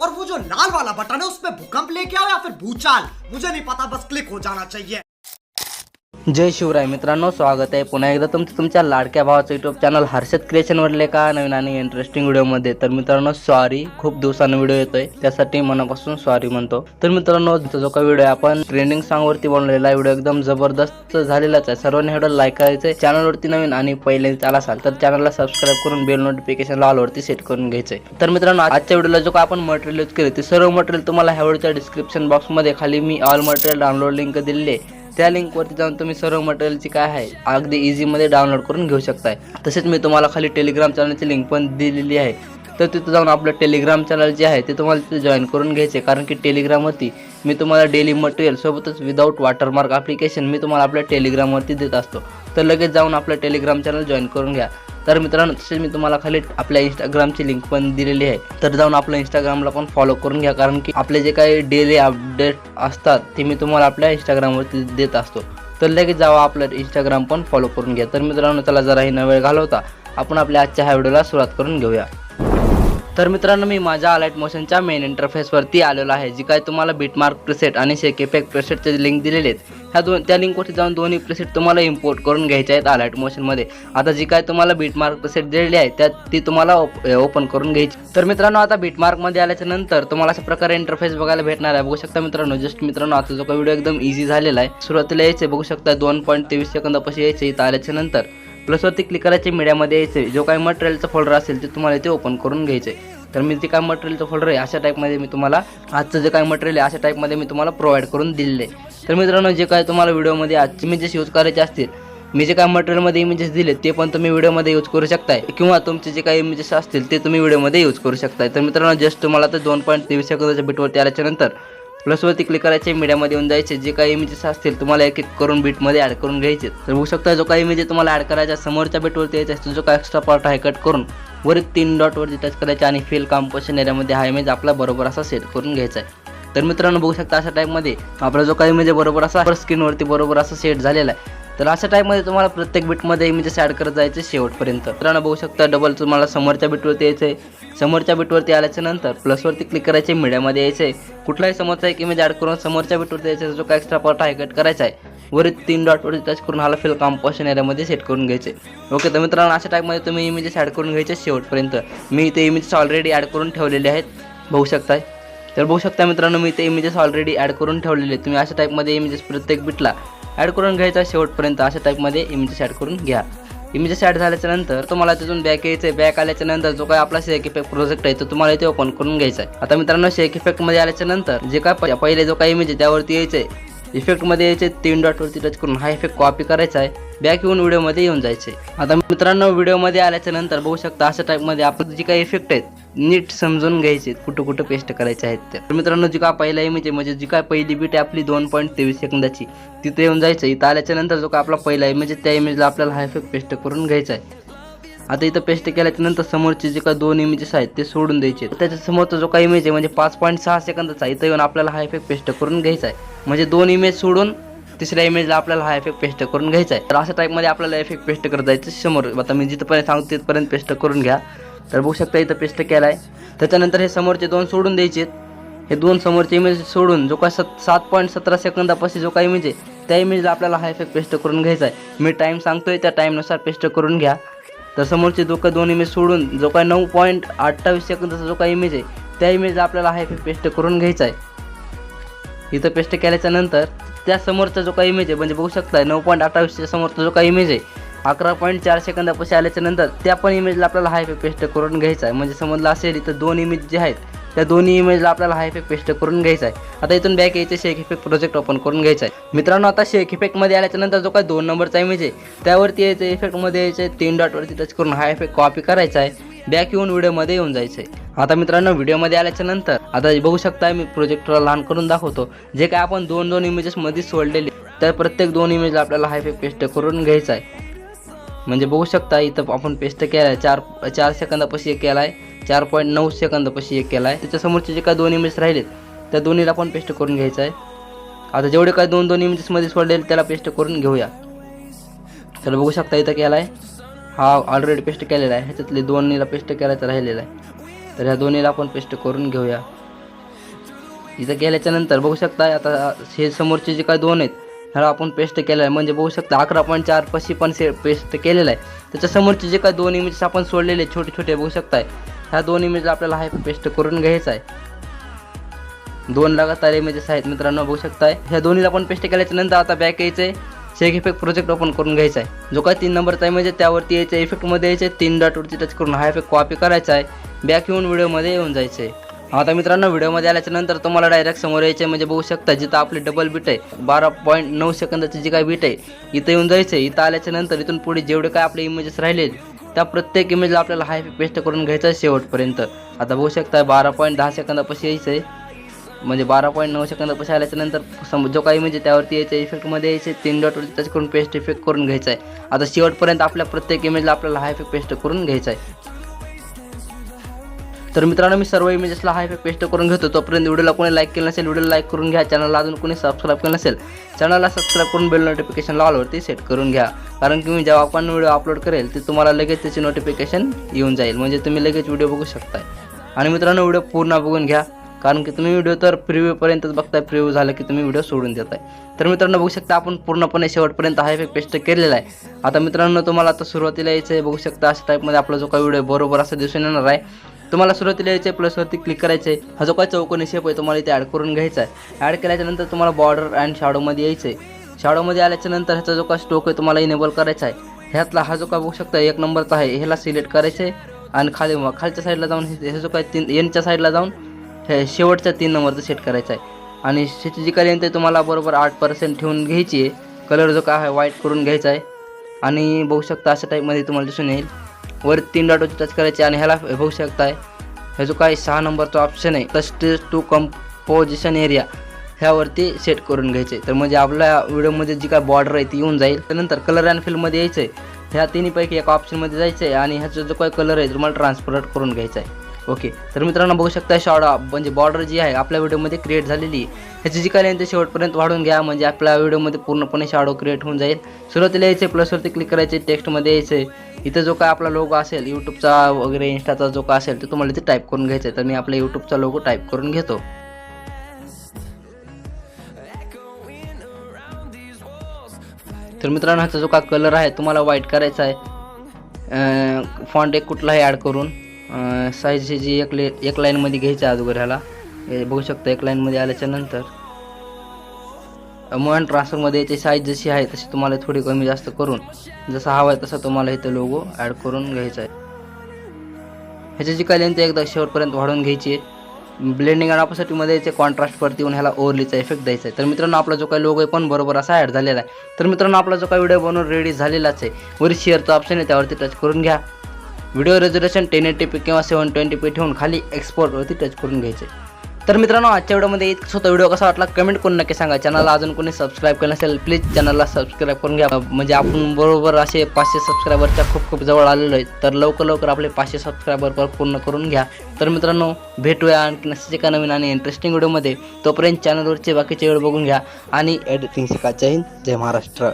और वो जो लाल वाला बटन है, उसमें भूकंप लेके आओ या फिर भूचाल? मुझे नहीं पता, बस क्लिक हो जाना चाहिए। जय शिवराय मित्रांनो स्वागत आहे. पुन्हा एकदा तुमचं तुमच्या लाडक्या भावाचं यूट्यूब चॅनल हर्षद क्रिएशनवरले का? नवीन आणि इंटरेस्टिंग व्हिडिओमध्ये तर मित्रांनो सॉरी खूप दिवसानं व्हिडिओ येतोय. त्यासाठी मनापासून सॉरी म्हणतो. तर मित्रांनो जो काही व्हिडिओ आपण ट्रेंडिंग सॉंगवरती बनवलेला व्हिडिओ एकदम जबरदस्त झालेलाच आहे. सर्वांनी एवढं लाईक करायचं आहे चॅनलवरती नवीन आणि पहिले आला असाल तर चॅनलला सबस्क्राईब करून बेल नोटिफिकेशन ऑलवरती सेट करून घ्यायचंय. तर मित्रांनो आजच्या व्हिडिओला जो का आपण मटेरियल यूज केले ते सर्व मटेरियल तुम्हाला ह्या व्हिडिओच्या डिस्क्रिप्शन बॉक्समध्ये खाली मी ऑल मटेरियल डाउनलोड लिंक दिलेली आहे. त्या लिंकवरती जाऊन तुम्ही सर्व मटेरियलची काय आहे अगदी इझीमध्ये डाउनलोड करून घेऊ शकताय. तसेच मी तुम्हाला खाली टेलिग्राम चॅनलची लिंक पण दिलेली आहे. तर तिथं जाऊन आपलं टेलिग्राम चॅनल जे आहे ते तुम्हाला तिथे जॉईन करून घ्यायचे. कारण की टेलिग्रामवरती मी तुम्हाला डेली मटेरियल सोबतच विदाऊट वॉटरमार्क ॲप्लिकेशन मी तुम्हाला आपल्या टेलिग्रामवरती देत असतो. तर लगेच जाऊन आपलं टेलिग्राम चॅनल जॉईन करून घ्या. तर मित्रांनो तसेच मी तुम्हाला खाली आपल्या इंस्टाग्रामची लिंक पण दिलेली आहे. तर जाऊन आपलं इंस्टाग्रामला पण फॉलो करून घ्या कारण की आपले जे काही डेली अपडेट असतात ते मी तुम्हाला आपल्या इंस्टाग्रामवरती देत असतो. तर लगेच जावा आपलं इंस्टाग्राम पण फॉलो करून घ्या. तर मित्रांनो त्याला जराही न वेळ घालवता. आपण आपल्या आजच्या ह्या व्हिडिओला सुरुवात करून घेऊया. तर मित्रांनो मी माझ्या अलाइट मोशनच्या मेन इंटरफेसवरती आलेलो आहे जी काय तुम्हाला बीटमार्क प्रिसेट आणि शेक इफेक्ट प्रिसेटचे लिंक दिलेले आहेत ह्या दोन त्या लिंकवरती जाऊन दोन्ही प्रिसेट तुम्हाला इम्पोर्ट करून घ्यायचे आहेत अलाइट मोशनमध्ये आता जी काय तुम्हाला बीटमार्क प्रिसेट दिलेली आहे त्यात ती तुम्हाला ओपन करून घ्यायची. तर मित्रांनो आता बीटमार्कमध्ये आल्याच्यानंतर तुम्हाला अशा प्रकारे इंटरफेस बघायला भेटणार आहे. बघू शकता मित्रांनो जस्ट मित्रांनो आता जो काही व्हिडिओ एकदम इझी झालेला आहे सुरुवातीला यायचे बघू शकता दोन पॉईंट तेवीस सेकंदापाशी यायचे इथं आल्याच्यानंतर. प्लसवरती क्लिक करायचे मीडियामध्ये यायचे. जो काही मटेरियलचं फोल्डर असेल ते तुम्हाला इथे ओपन करून घ्यायचे. तर मी जे काय मटेरियलचं फोल्डर आहे अशा टाईपमध्ये मी तुम्हाला आजचं जे काय मटेरियल आहे अशा टाईपमध्ये मी तुम्हाला प्रोव्हाइड करून दिलेलं आहे. तर मित्रांनो जे काय तुम्हाला व्हिडिओमध्ये आजचे इमेजेस यूज करायचे असतील मी जे काय मटेरियलमध्ये इमेजेस दिले ते पण तुम्ही व्हिडिओमध्ये यूज करू शकताय. किंवा तुमचे जे काही इमेजेस असतील ते तुम्ही व्हिडिओमध्ये यूज करू शकताय. तर मित्रांनो जस्ट तुम्हाला तर दोन पॉईंट तेवीस सेकंदाच्या बिटवरती आल्याच्यानंतर प्लसवरती क्लिक करायचे मीडियामध्ये येऊन जायचे. जे काही इमेजेस असतील तुम्हाला एक एक करून बीटमध्ये ॲड करून घ्यायचे. तर बघू शकता जो काही इमेज तुम्हाला ॲड करायचा समोरच्या बीटवरती यायचा असतो जो काही एक्स्ट्रा पार्ट आहे कट करून वर तीन डॉटवरती टच करायचे आणि फिल कॉम्पोशन एरियामध्ये हा इमेज आपला बरोबर असा सेट करून घ्यायचा आहे. तर मित्रांनो बघू शकता अशा टाईपमध्ये आपला जो काही इमेज आहे बरोबर असा स्क्रीनवरती बरोबर असा सेट झालेला आहे. तर अशा टाईपमध्ये तुम्हाला प्रत्येक बिटमध्ये इमेजेस ॲड करत जायचे शेवटपर्यंत. मित्रांनो बघू शकता डबल तुम्हाला समोरच्या बिटवरती यायचं आहे समोरच्या बिटवरती आल्याच्यानंतर प्लसवरती क्लिक करायचे मीडियामध्ये यायचं. आहे कुठलाही समोरचा एक इमेज ॲड करून समोरच्या बिटवरती यायचा जो काय एक्स्ट्रा पार्ट आहे कट करायचा आहे. वरील तीन डॉटवरती टच करून हाला फिल कॉम्पोशन एरियामध्ये सेट करून घ्यायचे. ओके तर मित्रांनो अशा टाईपमध्ये तुम्ही इमेजेस ॲड करून घ्यायचे शेवटपर्यंत. मी ते इमेजेस ऑलरेडी ॲड करून ठेवलेले आहेत. बघू शकताय. तर बघू शकता मित्रांनो मी ते इमेजेस ऑलरेडी ॲड करून ठेवलेले तुम्ही अशा टाईपमध्ये इमेजेस प्रत्येक बिटला ॲड करून घ्यायचा शेवटपर्यंत अशा टाईपमध्ये इमेजेस ॲड करून घ्या. इमेजेस ॲड झाल्याच्यानंतर तुम्हाला तिथून बॅक यायचं आहे बॅक आल्याच्यानंतर जो काय आपला शेक इफेक्ट प्रोजेक्ट आहे तो तुम्हाला इथे ओपन करून घ्यायचा आहे. आता मित्रांनो शेक इफेक्टमध्ये आल्याच्यानंतर जे काय प- पहिले जो काय इमेज आहे त्यावरती यायचं आहे इफेक्टमध्ये यायचे तीन डॉटवरती टच करून. हा इफेक्ट कॉपी करायचा आहे. बॅक येऊन व्हिडिओमध्ये येऊन जायचे. आता मित्रांनो व्हिडिओमध्ये आल्याच्यानंतर बघू शकता अशा टाईपमध्ये आपण जे काही इफेक्ट आहेत नीट समजून घ्यायचे कुठं कुठं पेस्ट करायचे आहेत तर मित्रांनो जी का पहिला इमेज आहे म्हणजे जी काय पहिली बीट आहे आपली दोन पॉईंट तेवीस सेकंदाची तिथे येऊन जायचं. इथं आल्याच्यानंतर जो का आपला पहिला इमेज आहे त्या इमेजला आपल्याला हा इफेक्ट पेस्ट करून घ्यायचा आहे. आता इथं पेस्ट केल्याच्यानंतर समोरचे जे काही दोन इमेजेस आहेत ते सोडून द्यायचे त्याच्या समोरचा जो काही इमेज आहे म्हणजे पाच पॉईंट सहा सेकंदाचा इथं येऊन आपल्याला हा इफेक्ट पेस्ट करून घ्यायचा आहे. म्हणजे दोन इमेज सोडून तिसऱ्या इमेजला आपल्याला हा इफेक्ट पेस्ट करून घ्यायचा आहे. तर अशा टाईपमध्ये आपल्याला इफेक्ट पेस्ट करता जायचं समोर. आता मी जिथपर्यंत सांगतो तिथपर्यंत पेस्ट करून घ्या. तर बघू शकता इथं पेस्ट केला आहे त्याच्यानंतर हे समोरचे दोन सोडून द्यायचे हे दोन समोरचे इमेज सोडून जो काय सत सात पॉईंट सतरा सेकंदापाशी जो काही इमेज आहे त्या इमेजला आपल्याला हा इफेक्ट पेस्ट करून घ्यायचा आहे. मी टाईम सांगतोय त्या टाईमनुसार पेस्ट करून घ्या. तर समोरचे जो काही दोन इमेज सोडून जो काही नऊ पॉईंट अठ्ठावीस सेकंदाचा जो काही इमेज आहे त्या इमेजला आपल्याला हा इफेक्ट पेस्ट करून घ्यायचा आहे. इथं पेस्ट केल्याच्यानंतर त्या म्हणजे समोरचा जो काही इमेज आहे म्हणजे बघू शकता नऊ पॉईंट अठ्ठावीसच्या समोरचा जो काही इमेज आहे अकरा पॉईंट चार सेकंदापाशी आल्याच्यानंतर त्या पण इमेजला आपल्याला हाय इफेक्ट पेस्ट करून घ्यायचा आहे. म्हणजे समजलं असेल इथं दोन इमेज जे आहेत त्या दोन्ही इमेजला आपल्याला हा इफेक्ट पेस्ट करून घ्यायचा आहे. आता इथून बॅक यायचे शेक इफेक्ट प्रोजेक्ट ओपन करून घ्यायचा आहे. मित्रांनो आता शेक इफेक्टमध्ये आल्याच्यानंतर जो काय दोन नंबरचा इमेज आहे त्यावरती यायचं इफेक्टमध्ये यायचं आहे तीन डॉटवरती टच करून हा इफेक्ट कॉपी करायचा आहे. बॅक येऊन व्हिडिओमध्ये येऊन जायचं आहे आता मित्रांनो व्हिडिओमध्ये आल्याच्यानंतर आता बघू शकता मी प्रोजेक्टरला लहान करून दाखवतो. जे काय आपण दोन दोन इमेजेसमध्ये सोडलेले तर प्रत्येक दोन इमेजला आपल्याला हायफे पेस्ट करून घ्यायचा आहे म्हणजे बघू शकता इथं आपण पेस्ट केला आहे चार चार सेकंदापाशी एक केला आहे चार पॉईंट नऊ सेकंदापाशी एक केला आहे त्याच्यासमोरचे जे काय दोन इमेज राहिलेत त्या दोन्हीला पण पेस्ट करून घ्यायचं आहे आता जेवढे काय दोन दोन इमेजेसमध्ये सोडलेले त्याला पेस्ट करून घेऊया. तर बघू शकता इथं केला आहे हा ऑलरेडी पेस्ट केलेला आहे. ह्याच्यातले दोन्हीला पेस्ट करायचं राहिलेला आहे. तर ह्या दोन्हीला आपण पेस्ट करून घेऊया. इथं गेल्याच्यानंतर बघू शकता आता हे समोरचे जे काय दोन आहेत ह्याला आपण पेस्ट केलेला आहे. म्हणजे बघू शकता अकरा पॉईंट चार पशी पण से पेस्ट केलेलं आहे. त्याच्या समोरचे जे काय दोन इमेजेस आपण सोडलेले छोटे छोटे बघू शकताय. ह्या दोन इमेजला आपल्याला हाय पेस्ट करून घ्यायचा आहे. दोन लगातार इमेजेस आहेत मित्रांनो बघू शकताय. ह्या दोन्हीला पण पेस्ट केल्याच्यानंतर आता बॅक यायचं आहे शेक इफेक्ट प्रोजेक्ट ओपन करून घ्यायचा आहे. जो काय तीन नंबरचा आहे म्हणजे त्यावरती यायचं इफेक्टमध्ये यायचे तीन डॉटवरती टच करून हा इफेक्ट कॉपी करायचा आहे. बॅक येऊन व्हिडिओमध्ये येऊन जायचं आहे. आता मित्रांनो व्हिडिओमध्ये आल्याच्यानंतर तुम्हाला डायरेक्ट समोर यायचे म्हणजे बघू शकता जिथं आपली डबल बीट आहे बारा पॉईंट नऊ सेकंदाची जी काय बीट आहे इथं येऊन जायचं आहे. इथं आल्याच्यानंतर इथून पुढे जेवढे काय आपले इमेजेस राहिले त्या प्रत्येक इमेजला आपल्याला हाय पेस्ट करून घ्यायचं आहे शेवटपर्यंत. आता बघू शकता बारा पॉईंट दहा सेकंदापाशी यायचं आहे. म्हणजे बारा पॉईंट नऊ सेकंदापाशी आल्याच्यानंतर सम जो काही म्हणजे त्यावरती यायच्या इफेक्टमध्ये यायचे तीन डॉटवरती टच करून पेस्ट इफेक्ट करून घ्यायचा आहे. आता शेवटपर्यंत आपल्या प्रत्येक इमेजला आपल्याला हा इफेक्ट पेस्ट करून घ्यायचा आहे. तर मित्रांनो मी सर्व इमेजेसला हा इफेक्ट पेस्ट करून घेतो. तोपर्यंत व्हिडिओला कोणी लाईक केलं नसेल व्हिडिओला लाईक करून घ्या. चॅनलला अजून कोणी सबस्क्राईब केलं नसेल चॅनलला सबस्क्राईब करून बेल नोटिफिकेशन ऑलवरती सेट करून घ्या. कारण की मी जेव्हा आपण व्हिडिओ अपलोड करेल ते तुम्हाला लगेच त्याची नोटिफिकेशन येऊन जाईल. म्हणजे तुम्ही लगेच व्हिडिओ बघू शकताय. आणि मित्रांनो व्हिडिओ पूर्ण बघून घ्या. कारण की तुम्ही व्हिडिओ तर प्रिव्ह्यूपर्यंतच बघताय प्रिव्ह्यू झालं की तुम्ही व्हिडिओ सोडून देताय. तर मित्रांनो बघू शकता आपण पूर्णपणे शेवटपर्यंत हा इफेक्ट पेस्ट केलेला आहे. आता मित्रांनो तुम्हाला आता सुरुवातीला यायचं आहे बघू शकता अशा टाईपमध्ये आपला जो काही व्हिडिओ बरोबर असं दिसून येणार आहे. तुम्हाला सुरुवातीला यायचं आहे प्लसवरती क्लिक करायचं आहे. हा जो काही चौकोनी शेप आहे तुम्हाला इथे ॲड करून घ्यायचा आहे. ॲड केल्याच्यानंतर तुम्हाला बॉर्डर अँड शॅडोमध्ये यायचं आहे शॅडोमध्ये आल्याच्यानंतर ह्याचा जो काही स्टोक आहे तुम्हाला इनेबल करायचा आहे. ह्यातला हा जो काय बघू शकता एक नंबरचा आहे. ह्याला सिलेक्ट करायचं आहे आणि खाली खालच्या साईडला जाऊन हे जो काय तीन एनच्या साईडला जाऊन हे शेवटच्या तीन नंबरचं सेट करायचा आहे. आणि ह्याची जी तुम्हाला बरोबर आठ पर्सेंट ठेवून घ्यायची आहे. कलर जो काय आहे व्हाईट करून घ्यायचा आहे. आणि बघू शकता अशा टाईपमध्ये तुम्हाला दिसून येईल. वर तीन डॉटवरती टच करायचे आणि ह्याला बघू शकताय. हे जो काही सहा नंबरचा ऑप्शन आहे कस्टेज टू कंपोजिशन एरिया ह्यावरती सेट करून घ्यायचे तर म्हणजे आपल्या व्हिडिओमध्ये जी काय बॉर्डर आहे ती येऊन जाईल. त्यानंतर कलर अँड फिल्डमध्ये यायचं आहे. ह्या तिन्हीपैकी एका ऑप्शनमध्ये जायचं आहे आणि ह्याचा जो काही कलर आहे तुम्हाला ट्रान्सपरट करून घ्यायचा आहे. ओके तर मित्रांनो बघू शकता शॉर्ट म्हणजे बॉर्डर जी आहे आपल्या व्हिडिओमध्ये क्रिएट झालेली ह्याची जी काय लेंथ शेवटपर्यंत वाढून घ्या म्हणजे आपल्या व्हिडिओमध्ये पूर्णपणे शॉडो क्रिएट होऊन जाईल. सुरुवातीला यायचे प्लसवरती क्लिक करायचे टेक्स्टमध्ये यायचे इथं जो काय आपला लोगो असेल यूट्यूबचा वगैरे इन्स्टाचा जो काय असेल तो तुम्हाला इथे टाईप करून घ्यायचा आहे तर मी आपल्या यूट्यूबचा लोगो टाईप करून घेतो. तर मित्रांनो ह्याचा जो का कलर आहे तुम्हाला व्हाईट करायचा आहे. फॉन्ट एक कुठलाही ॲड करून. साईज जी एक ले एक लाईनमध्ये घ्यायची आहे अगोदर ह्याला बघू शकता एक लाईनमध्ये आल्याच्यानंतर. मोहन ट्रान्सफरमध्ये याची साईज जशी आहे तशी तुम्हाला थोडी कमी जास्त करून जसा हवा आहे तसा तुम्हाला इथं लोगो ॲड करून घ्यायचा आहे. ह्याची जी काही लेंथ एकदा शेवटपर्यंत वाढवून घ्यायची आहे. ब्लेंडिंग आणि ऑपोसिटीमध्ये याचे कॉन्ट्रास्टवरती येऊन ह्याला ओरलीचा इफेक्ट द्यायचा आहे. तर मित्रांनो आपला जो काही लोगो आहे पण बरोबर असा ॲड झालेला आहे. तर मित्रांनो आपला जो काही व्हिडिओ बनवून रेडी झालेलाच आहे. वरी शेअरचा ऑप्शन आहे त्यावरती टच करून घ्या. Video resolution ten eighty p किंवा सेवन ट्वेंटी पी ठेवून खाली एक्सपोर्टवरती टच करून घ्यायचे. तर मित्रांनो आजच्या व्हिडिओमध्ये इतकंच होतं व्हिडिओ कसा वाटला कमेंट करून नक्की सांगा. चॅनलला अजून कोणी सबस्क्राईब केलं नसेल प्लीज चॅनलला सबस्क्राईब करून घ्या. म्हणजे आपण बरोबर असे पाचशे सबस्क्रायबरच्या खूप खूप जवळ आलेलो आहे तर लवकर लवकर आपले पाचशे सबस्क्रायबर पूर्ण करून घ्या. तर मित्रांनो भेटूया आणखी नसते एका नवीन आणि इंटरेस्टिंग व्हिडिओमध्ये. तोपर्यंत चॅनलवरचे बाकीचे व्हिडिओ बघून घ्या आणि एडिटिंग शिका जय हिंद जय महाराष्ट्र.